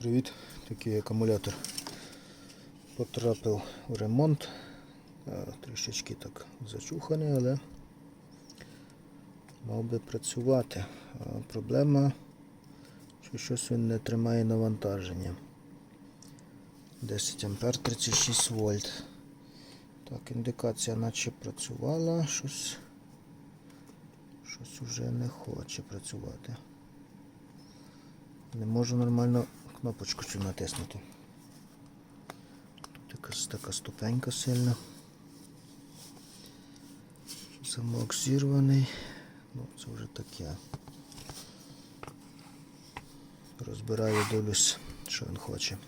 Привіт, такий акумулятор потрапив у ремонт. Е, Трішечки так зачуханий, але мав би працювати. А Проблема, що щось він не тримає навантаження. 10 ампер 36 вольт. Так, індикація наче працювала, щось, щось уже не хоче працювати. Не можу нормально кнопочку цю натиснути. Тут якась така ступенька сильна. Замок зірваний. Ну, це вже таке. Розбираю, дивлюсь, що він хоче.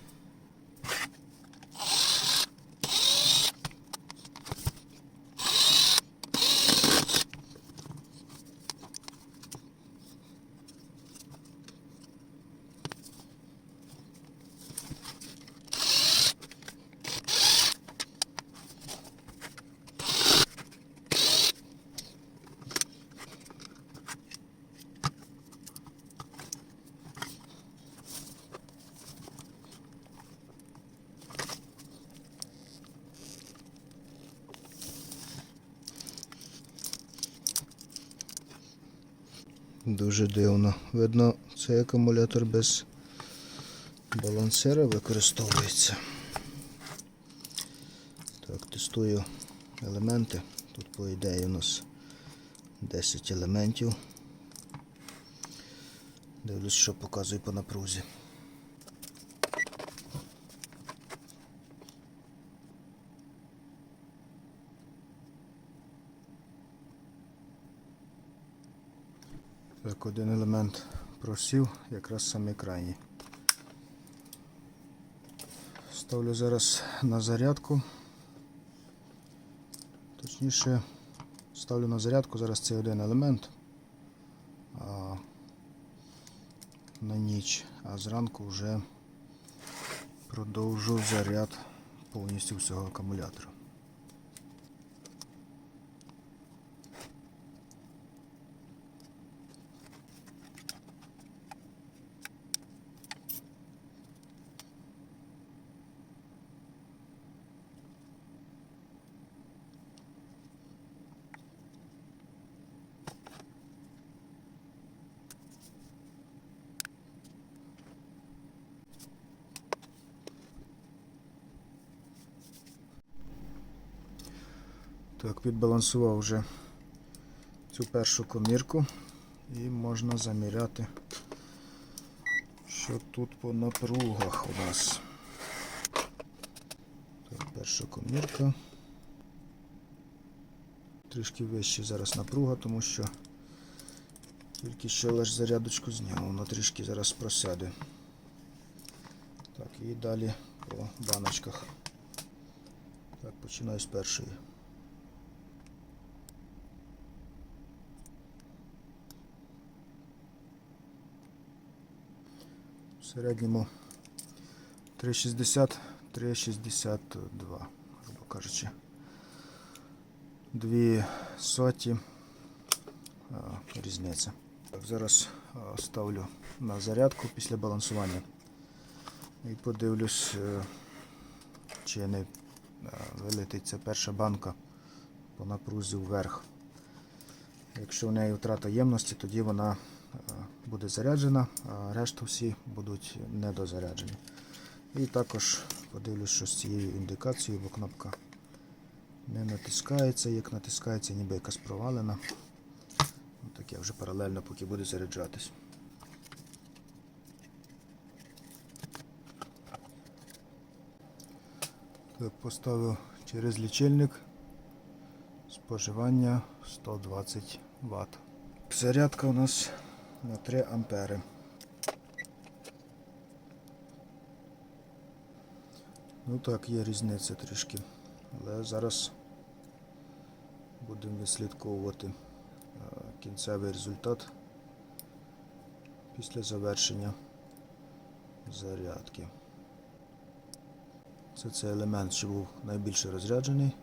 Дуже дивно. Видно, цей акумулятор без балансера використовується. Так, тестую елементи. Тут, по ідеї, у нас 10 елементів. Дивлюсь, що показує по напрузі. Так, один елемент просів, якраз саме крайній. Ставлю зараз на зарядку. Точніше, ставлю на зарядку зараз цей один елемент а, на ніч, а зранку вже продовжу заряд повністю всього акумулятора. Так, підбалансував вже цю першу комірку і можна заміряти, що тут по напругах у нас. Так, перша комірка. Трішки вище зараз напруга, тому що тільки що лише зарядочку зняв, воно трішки зараз просяде. Так, і далі по баночках. Так, починаю з першої. Середньому 3,60, 3,62, грубо кажучи. Дві соті різниця. Так, зараз ставлю на зарядку після балансування і подивлюсь, е, чи не е, вилетить ця перша банка по напрузі вверх. Якщо в неї втрата ємності, тоді вона е, буде заряджена, а решту всі будуть недозаряджені. І також подивлюсь, що з цією індикацією, бо кнопка не натискається, як натискається, ніби якась провалена. Ну, Таке вже паралельно, поки буде заряджатись. Так, поставив через лічильник споживання 120 Вт. Зарядка у нас на 3 ампери. Ну так, є різниця трішки. Але зараз будемо відслідковувати е, кінцевий результат після завершення зарядки. Це цей елемент, що був найбільше розряджений,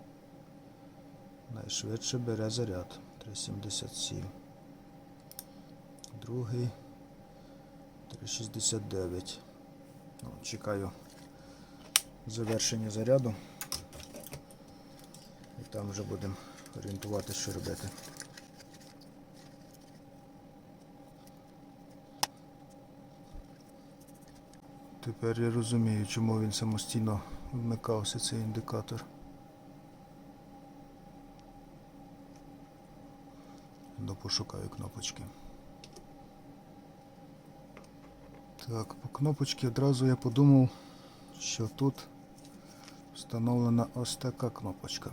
найшвидше бере заряд 377. Другий 369. Ну, чекаю завершення заряду. І там вже будемо орієнтуватися, що робити. Тепер я розумію, чому він самостійно вмикався цей індикатор. Ну, пошукаю кнопочки. Так, по кнопочці одразу я подумав, що тут встановлена ось така кнопочка.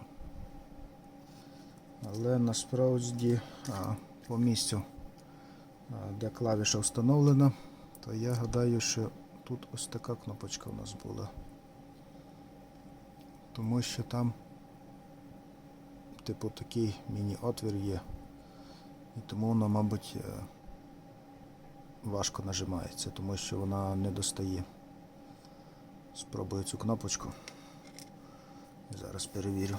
Але насправді а, по місцю, де клавіша встановлена, то я гадаю, що тут ось така кнопочка у нас була. Тому що там, типу, такий міні-отвір є. І тому воно, мабуть, е, важко нажимається, тому що вона не достає. Спробую цю кнопочку. Зараз перевірю.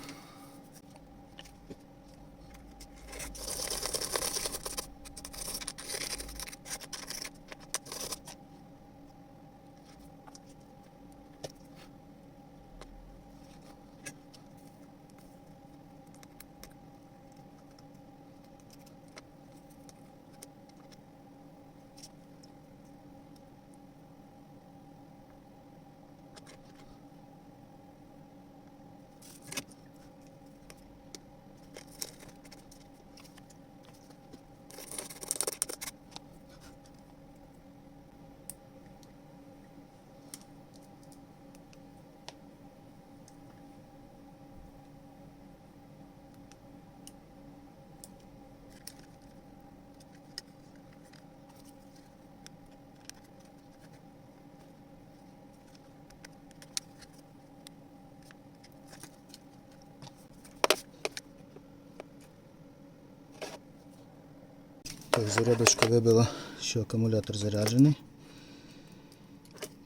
Так, зарядочка вибила, що акумулятор заряджений.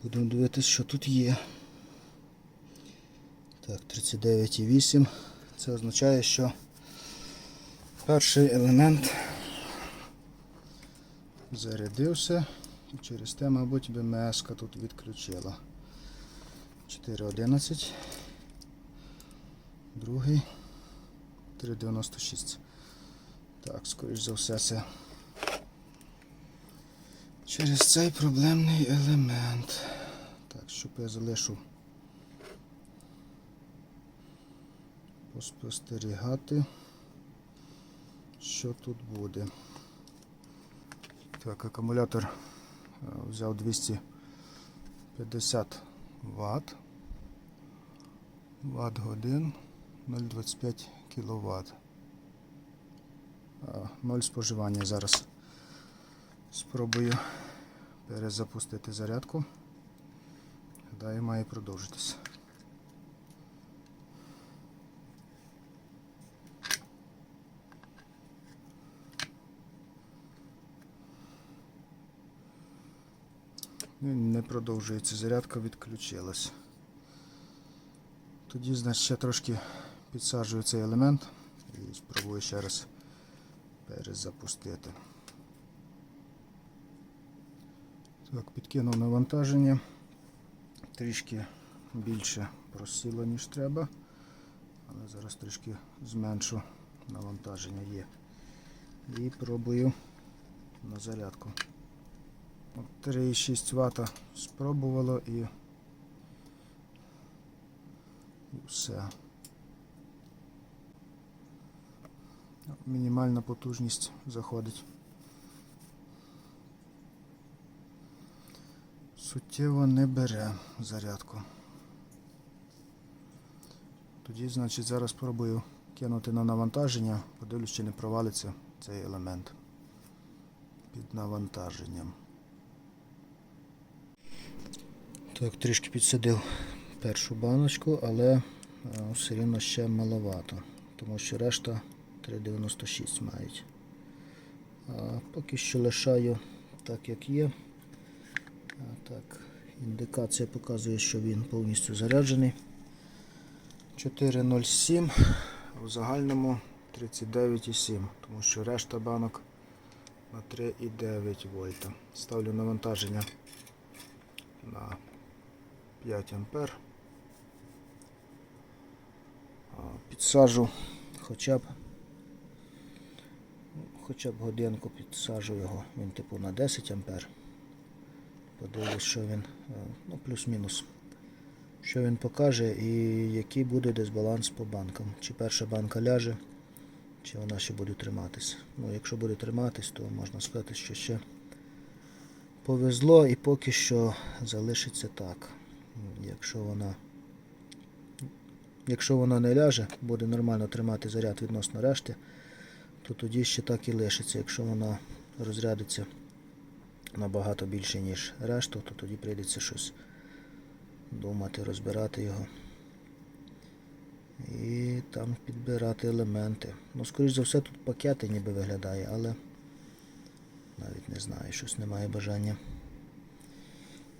Будемо дивитися, що тут є. Так, 39,8. Це означає, що перший елемент зарядився і через те, мабуть, БМС тут відключила. 4,11. Другий 3,96. Так, скоріш за все це через цей проблемний елемент. Так, щоб я залишу поспостерігати, що тут буде. Так, акумулятор е, взяв 250 Вт. Вт годин 0,25 кВт. Ноль споживання зараз. Спробую перезапустити зарядку. Гадаю, має продовжитися. Не продовжується зарядка, відключилась. Тоді, значить, ще трошки підсаджую цей елемент і спробую ще раз перезапустити. Так, підкинув навантаження. Трішки більше просіло, ніж треба. Але зараз трішки зменшу навантаження є. І пробую на зарядку. 3,6 Вт спробувало і, і все. Мінімальна потужність заходить. Суттєво не бере зарядку. Тоді, значить, зараз спробую кинути на навантаження, подивлюсь, чи не провалиться цей елемент під навантаженням. Так, трішки підсадив першу баночку, але е, все рівно ще маловато, тому що решта 3,96 мають. А поки що лишаю так, як є. Так, індикація показує, що він повністю заряджений. 4,07, в загальному 39,7, тому що решта банок на 3,9 вольта. Ставлю навантаження на 5 ампер. Підсажу хоча б ну, хоча б годинку підсажу його. Він типу на 10 ампер. Подивлюсь, що він, е, ну, плюс-мінус. Що він покаже і який буде дисбаланс по банкам. Чи перша банка ляже, чи вона ще буде триматись. Ну, якщо буде триматись, то можна сказати, що ще повезло і поки що залишиться так. Якщо вона, якщо вона не ляже, буде нормально тримати заряд відносно решти, то тоді ще так і лишиться. Якщо вона розрядиться набагато більше, ніж решту, то тоді прийдеться щось думати, розбирати його. І там підбирати елементи. Ну, скоріш за все, тут пакети ніби виглядає, але навіть не знаю, щось немає бажання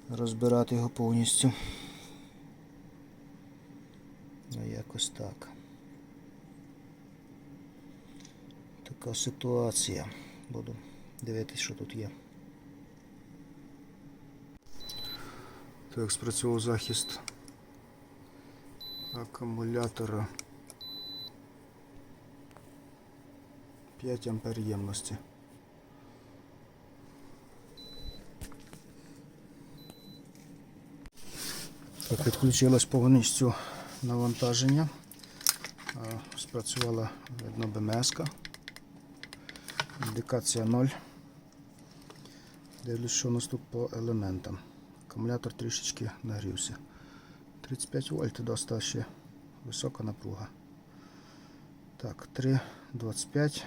розбирати його повністю. Ну, якось так. Така ситуація. Буду дивитись, що тут є. Так, спрацював захист акумулятора 5 ампер ємності. Так, відключилось повністю навантаження. Спрацювала видно БМС. -ка. Індикація 0. Дивлюсь, що у нас тут по елементам. Акумулятор трішечки нагрівся. 35 вольт доста ще висока напруга. Так, 3,25.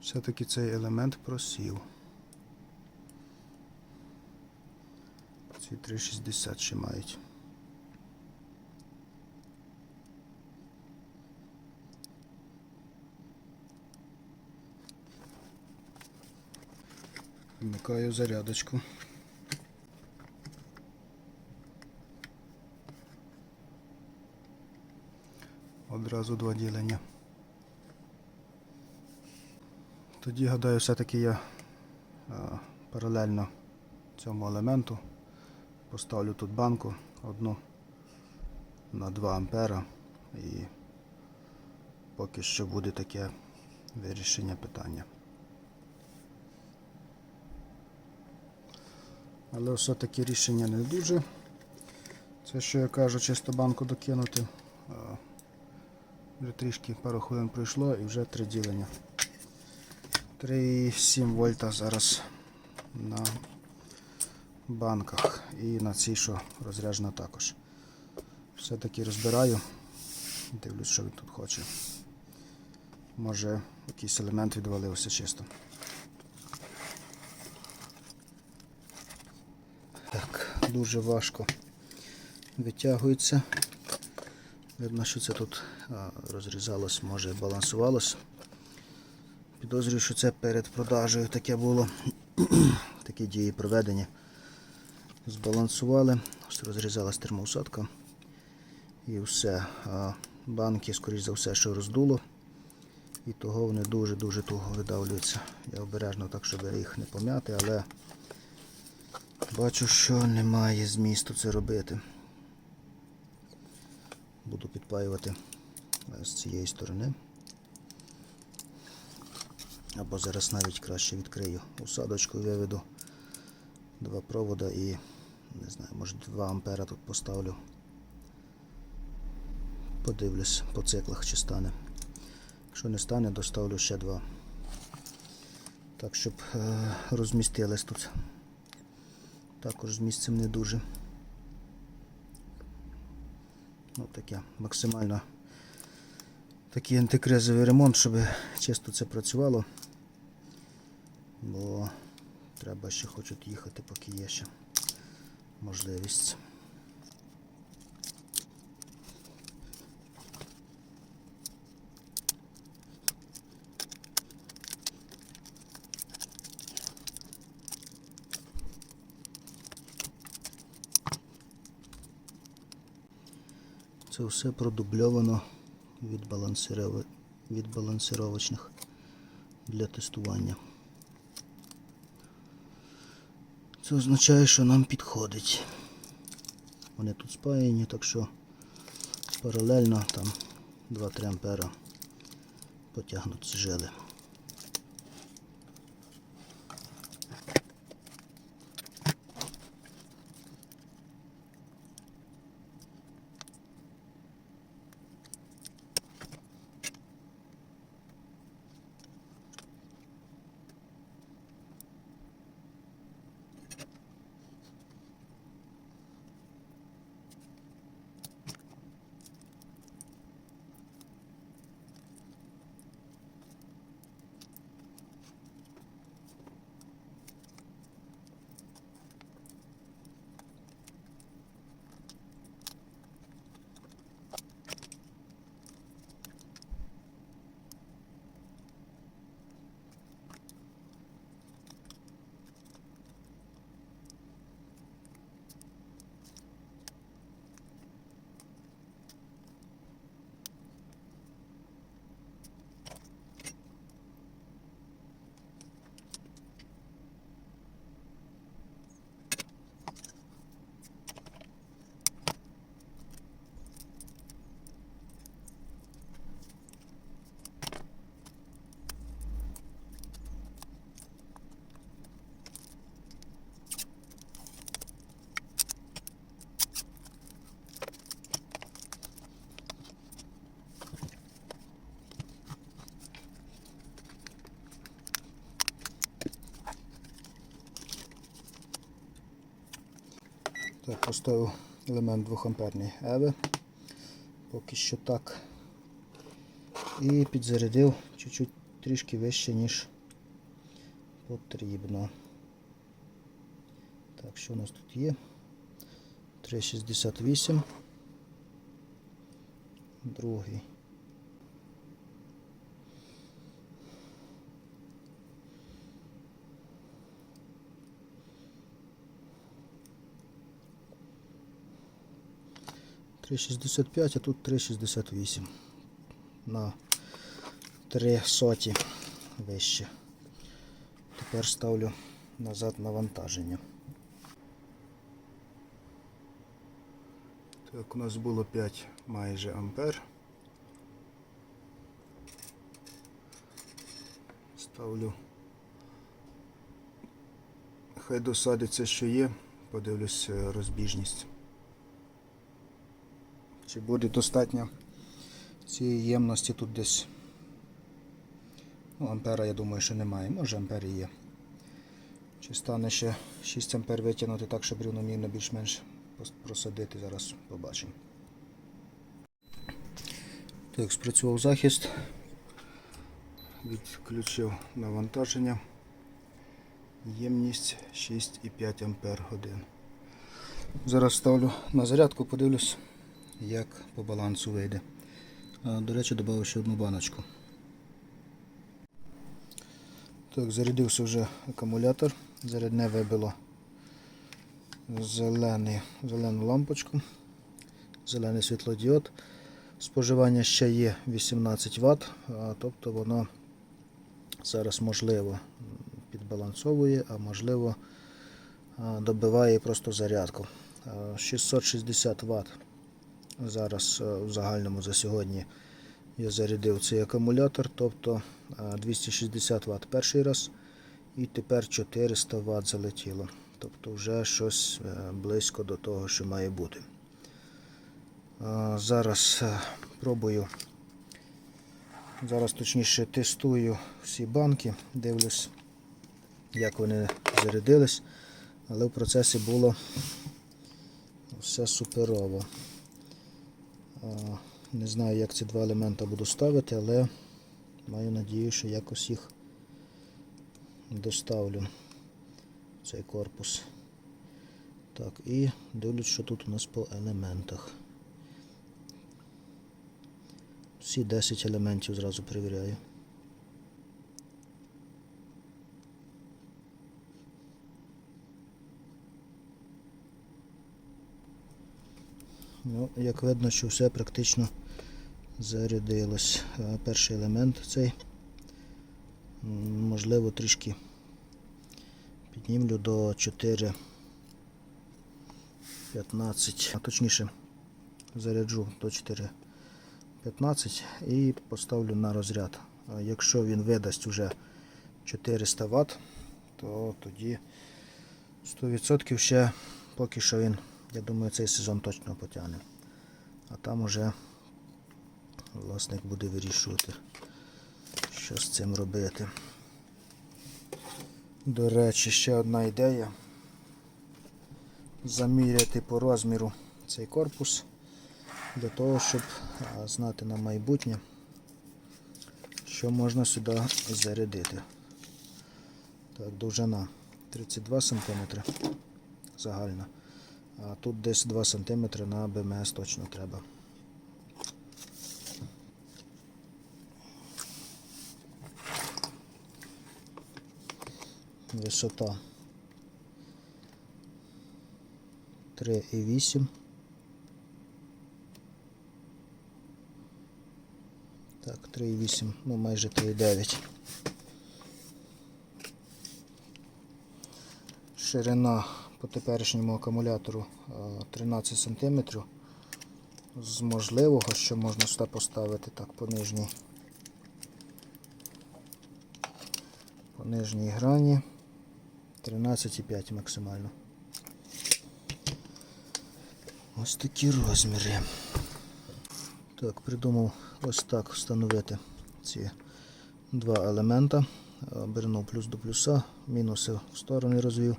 Все-таки цей елемент просів. Ці 3,60 ще мають. Вмикаю зарядочку. Одразу два ділення. Тоді, гадаю, все-таки я паралельно цьому елементу поставлю тут банку одну на 2 ампера і поки що буде таке вирішення питання. Але все-таки рішення не дуже. Це що я кажу, чисто банку докинути. Вже трішки пару хвилин пройшло і вже три ділення. 3,7 вольта зараз на банках і на цій, що розряджена також. Все-таки розбираю, дивлюсь, що він тут хоче. Може якийсь елемент відвалився чисто. Так, дуже важко витягується. Видно, що це тут розрізалось, може балансувалось. Підозрюю, що це перед продажею таке було. Такі дії проведені. Збалансували, ось розрізалась термоусадка і все. Банки, скоріш за все, що роздуло. І того вони дуже-дуже туго видавлюються. Я обережно так, щоб їх не пом'яти, але бачу, що немає змісту це робити. Буду підпаювати з цієї сторони. Або зараз навіть краще відкрию усадочку, виведу два провода і не знаю, може 2 ампера тут поставлю. Подивлюсь по циклах, чи стане. Якщо не стане, доставлю ще два. Так, щоб е, розмістились тут. Також з місцем не дуже. Ну, таке максимально такий антикризовий ремонт, щоб чисто це працювало. Бо треба ще хочуть їхати, поки є ще можливість. Це все продубльовано від, балансиров... від балансировочних для тестування. Це означає, що нам підходить. Вони тут спаяні, так що паралельно там 2-3 ампера потягнуть жили. Так, поставив елемент 2 амперний Еви. Поки що так. І підзарядив чуть-чуть трішки вище, ніж потрібно. Так, що у нас тут є? 3,68. Другий. Три шістдесят п'ять, а тут 3,68. На 3 соті вище. Тепер ставлю назад навантаження. Так, у нас було 5 майже ампер. Ставлю. Хай досадиться, що є. Подивлюсь е, розбіжність. Чи буде достатньо цієї ємності тут десь. Ну, ампера, я думаю, що немає. Може ампер є. Чи стане ще 6 ампер витягнути так, щоб рівномірно більш-менш просадити, зараз побачимо. Так, спрацював захист. Відключив навантаження. Ємність 6,5 ампер годин. Зараз ставлю на зарядку, подивлюсь, як по балансу вийде. До речі, додав ще одну баночку. Так, зарядився вже акумулятор. Зарядне вибило зелений, зелену лампочку, зелений світлодіод. Споживання ще є 18 Вт, тобто воно зараз можливо підбалансовує, а можливо добиває просто зарядку. 660 Вт зараз в загальному за сьогодні я зарядив цей акумулятор, тобто 260 Вт перший раз і тепер 400 Вт залетіло. Тобто вже щось е, близько до того, що має бути. Зараз е, пробую, зараз точніше тестую всі банки, дивлюсь, як вони зарядились, але в процесі було все суперово. Не знаю, як ці два елемента буду ставити, але маю надію, що якось їх доставлю цей корпус. Так, і дивлюсь, що тут у нас по елементах. Всі 10 елементів зразу перевіряю. Ну, як видно, що все практично зарядилось. Перший елемент цей Можливо, трішки піднімлю до 4. 15, а точніше заряджу до 4.15 і поставлю на розряд. Якщо він видасть уже 400 Вт, то тоді 100% ще поки що він, я думаю, цей сезон точно потягне. А там уже власник буде вирішувати, що з цим робити. До речі, ще одна ідея заміряти по розміру цей корпус для того, щоб знати на майбутнє, що можна сюди зарядити. Так, довжина 32 см загальна, а тут десь 2 см на БМС точно треба. Висота 3,8. Так, 3,8, ну майже 3,9. Ширина по теперішньому акумулятору е, 13 см. З можливого, що можна сюди поставити так по нижній. По нижній грані 13,5 максимально. Ось такі розміри. Так, придумав ось так встановити ці два елемента. Обернув плюс до плюса, мінуси в сторони розвів.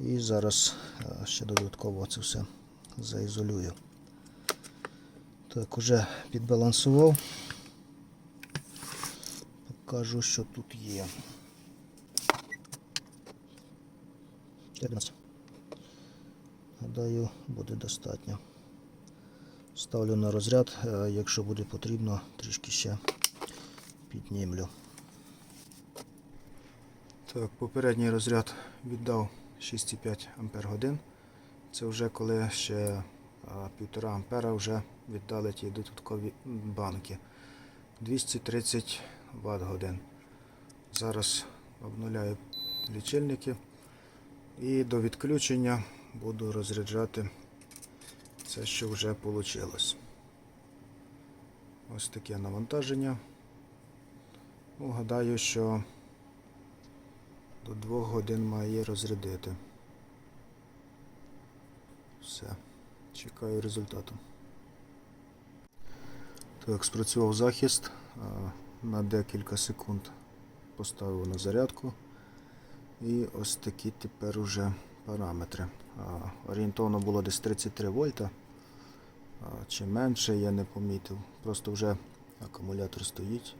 І зараз е, ще додатково це все заізолюю. Так, уже підбалансував. Покажу, що тут є. 11. Гадаю, буде достатньо. Ставлю на розряд, е, якщо буде потрібно, трішки ще піднімлю. Так, попередній розряд віддав 6,5 Ампер годин. Це вже коли ще 1,5 ампера вже віддали ті додаткові банки. 230 Вт годин. Зараз обнуляю лічильники і до відключення буду розряджати це, що вже вийшло. Ось таке навантаження. Ну, гадаю, що до 2 годин має розрядити. Все. Чекаю результату. Так, спрацював захист. На декілька секунд поставив на зарядку. І ось такі тепер уже параметри. Орієнтовно було десь 33 вольта. Чи менше я не помітив. Просто вже акумулятор стоїть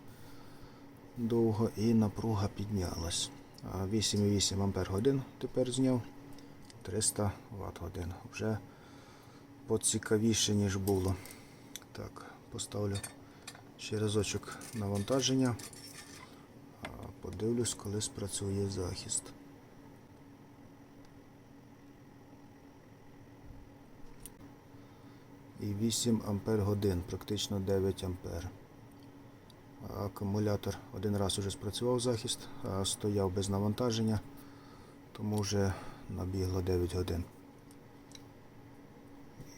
довго і напруга піднялась. А, 8,8 Ампер тепер зняв. 300 Вт годин. Вже поцікавіше, ніж було. Так, поставлю ще разочок навантаження. Подивлюсь, коли спрацює захист. І 8 ампер годин, практично 9 ампер. Акумулятор один раз уже спрацював захист, стояв без навантаження, тому вже набігло 9 годин.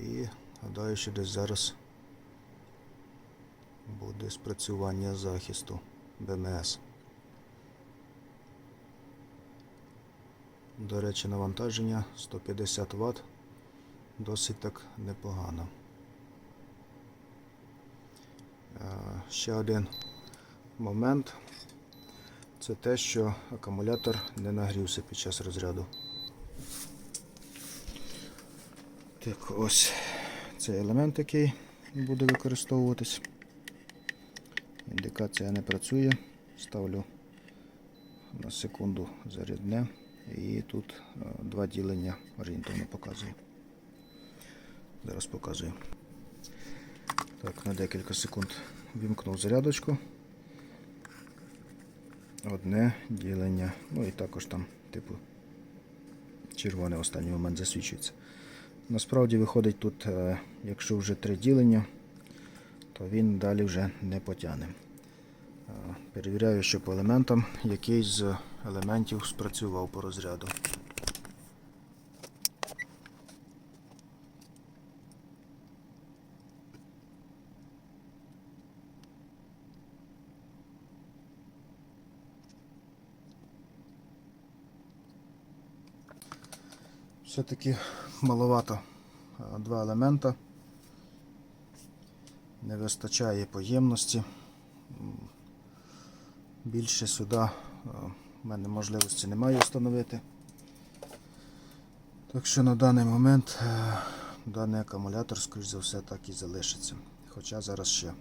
І гадаю, що десь зараз буде спрацювання захисту БМС. До речі, навантаження 150 Вт досить так непогано. Е, Ще один момент це те, що акумулятор не нагрівся під час розряду. Так, ось цей елемент, який буде використовуватись. Індикація не працює. Ставлю на секунду зарядне і тут е, два ділення орієнтовно показує. Зараз показую. Так, на декілька секунд вімкнув зарядочку. Одне ділення. Ну і також там, типу, червоний останній момент засвічується. Насправді виходить тут, е, якщо вже три ділення, то він далі вже не потягне. Е, Перевіряю що по елементам, який з елементів спрацював по розряду. Все-таки маловато е, два елемента. Не вистачає поємності. Більше сюди е, в мене можливості немає встановити. Так що на даний момент е, даний акумулятор, скоріш за все, так і залишиться. Хоча зараз ще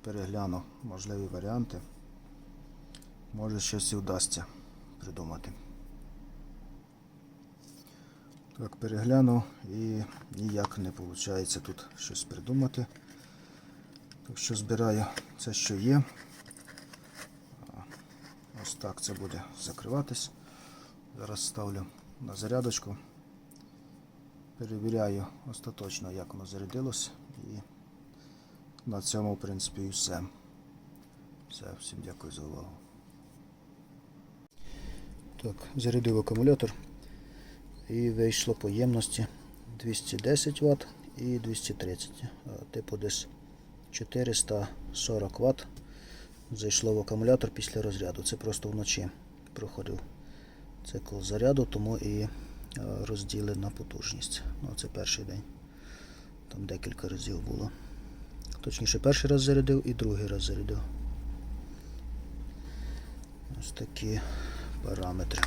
перегляну можливі варіанти. Може щось і вдасться придумати. Так, переглянув і ніяк не виходить тут щось придумати. Так що збираю це, що є. Ось так це буде закриватись. Зараз ставлю на зарядочку. Перевіряю остаточно, як воно зарядилось. І на цьому, в принципі, і все. Все, всім дякую за увагу. Так, зарядив акумулятор і вийшло по ємності 210 Вт і 230 а, типу десь 440 Вт зайшло в акумулятор після розряду. Це просто вночі проходив цикл заряду, тому і е, розділи на потужність. Ну, це перший день. Там декілька разів було. Точніше, перший раз зарядив і другий раз зарядив. Ось такі параметри.